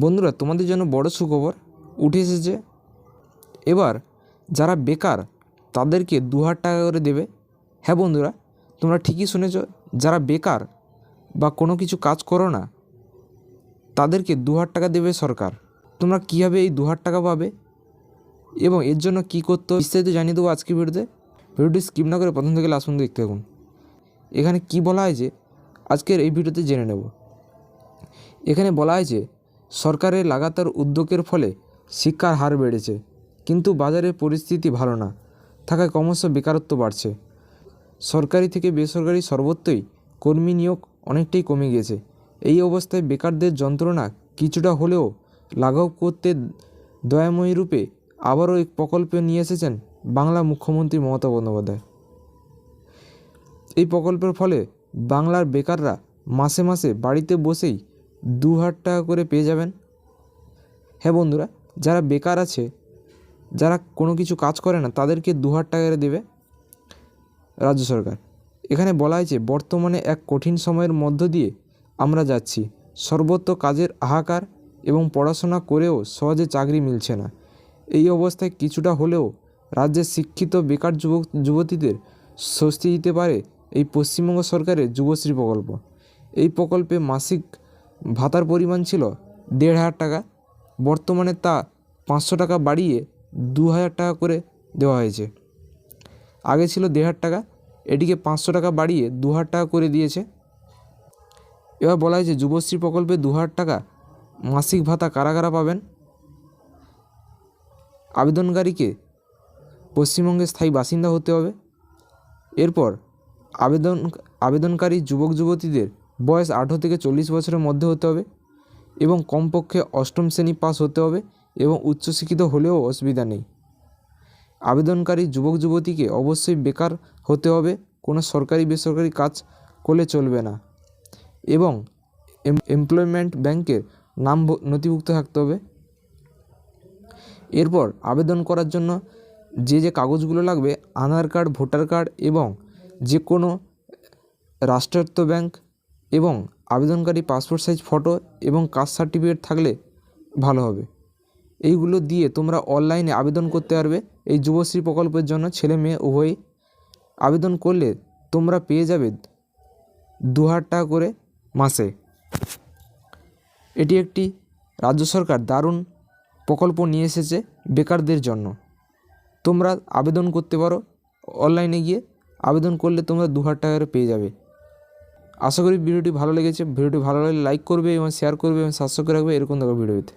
বন্ধুরা, তোমাদের জন্য বড় সুখবর উঠে এসেছে। এবার যারা বেকার, তাদেরকে দু হাজার টাকা করে দেবে। হ্যাঁ বন্ধুরা, তোমরা ঠিকই শুনেছ, যারা বেকার বা কোনো কিছু কাজ করো না, তাদেরকে দু হাজার টাকা দেবে সরকার। তোমরা কীভাবে এই দু হাজার টাকা পাবে? এবং এর জন্য কী করতে বিস্তারিত জানিয়ে দেবো আজকের ভিডিওতে। ভিডিওটি স্কিপ না করে প্রথম থেকে লাস্ট পর্যন্ত দেখতে থাকুন। এখানে কি বলা হয়েছে আজকের এই ভিডিওতে জেনে নেব। এখানে বলা হয়েছে সরকারের লাগাতার উদ্যোগের ফলে শিক্ষার হার বেড়েছে, কিন্তু বাজারের পরিস্থিতি ভালো না। থাকায় ক্রমশ বেকারত্ব বাড়ছে। সরকারি থেকে বেসরকারি সর্বত্রই কর্মী নিয়োগ অনেকটাই কমে গিয়েছে। এই অবস্থায় বেকারদের যন্ত্রণা কিছুটা হলেও লাঘব করতে দয়াময়ী রূপে আবারও এক প্রকল্প নিয়ে এসেছেন বাংলা মুখ্যমন্ত্রী মমতা বন্দ্যোপাধ্যায়। এই প্রকল্পের ফলে বাংলার বেকাররা মাসে মাসে বাড়িতে বসেই দু হাজার টাকা করে পেয়ে যাবেন। হ্যাঁ বন্ধুরা, যারা বেকার আছে, যারা কোনো কিছু কাজ করে না, তাদেরকে দু হাজার টাকা করে দেবে রাজ্য সরকার। এখানে বলা হয়েছে, বর্তমানে এক কঠিন সময়ের মধ্য দিয়ে আমরা যাচ্ছি। সর্বত্র কাজের হাহাকার এবং পড়াশোনা করেও সহজে চাকরি মিলছে না। এই অবস্থায় কিছুটা হলেও রাজ্যের শিক্ষিত বেকার যুবক, যুবতীদের স্বস্তি দিতে পারে এই পশ্চিমবঙ্গ সরকারের যুবশ্রী প্রকল্প। এই প্রকল্পে মাসিক ভাতার পরিমাণ ছিল দেড় হাজার টাকা। বর্তমানে তা পাঁচশো টাকা বাড়িয়ে দু হাজার টাকা করে দেওয়া হয়েছে। আগে ছিল দেড় হাজার টাকা, এটিকে পাঁচশো টাকা বাড়িয়ে দু হাজার টাকা করে দিয়েছে। এবার বলা হয়েছে, যুবশ্রী প্রকল্পে দু হাজার টাকা মাসিক ভাতা কারা কারা পাবেন? আবেদনকারীকে পশ্চিমবঙ্গের স্থায়ী বাসিন্দা হতে হবে। এরপর আবেদন, আবেদনকারী যুবক যুবতীদের বয়স আঠেরো থেকে চল্লিশ বছরের মধ্যে হতে হবে এবং কমপক্ষে অষ্টম শ্রেণি পাস হতে হবে এবং উচ্চশিক্ষিত হলেও অসুবিধা নেই। আবেদনকারী যুবক যুবতীকে অবশ্যই বেকার হতে হবে, কোনো সরকারি বেসরকারি কাজ করলে চলবে না এবং এমপ্লয়মেন্ট ব্যাংকের নাম নথিভুক্ত থাকতে হবে। এরপর আবেদন করার জন্য যে যে কাগজগুলো লাগবে, আধার কার্ড, ভোটার কার্ড এবং যে কোনো রাষ্ট্রায়ত্ত ব্যাংক এবং আবেদনকারী পাসপোর্ট সাইজ ফটো এবং কাস্ট সার্টিফিকেট থাকলে ভালো হবে। এইগুলো দিয়ে তোমরা অনলাইনে আবেদন করতে পারবে। এই যুবশ্রী প্রকল্পের জন্য ছেলে মেয়ে উভয়ই আবেদন করলে তোমরা পেয়ে যাবে দু হাজার টাকা করে মাসে। এটি একটি রাজ্য সরকার দারুণ প্রকল্প নিয়ে এসেছে বেকারদের জন্য। তোমরা আবেদন করতে পারো। অনলাইনে গিয়ে আবেদন করলে তোমরা দু হাজার টাকা পেয়ে যাবে। আশা করি ভিডিওটি ভালো লেগেছে। ভিডিওটি ভালো লাগলে লাইক করবে এবং শেয়ার করবে এবং সাবস্ক্রাইব করে রাখবে। এরকম দেখো ভিডিওতে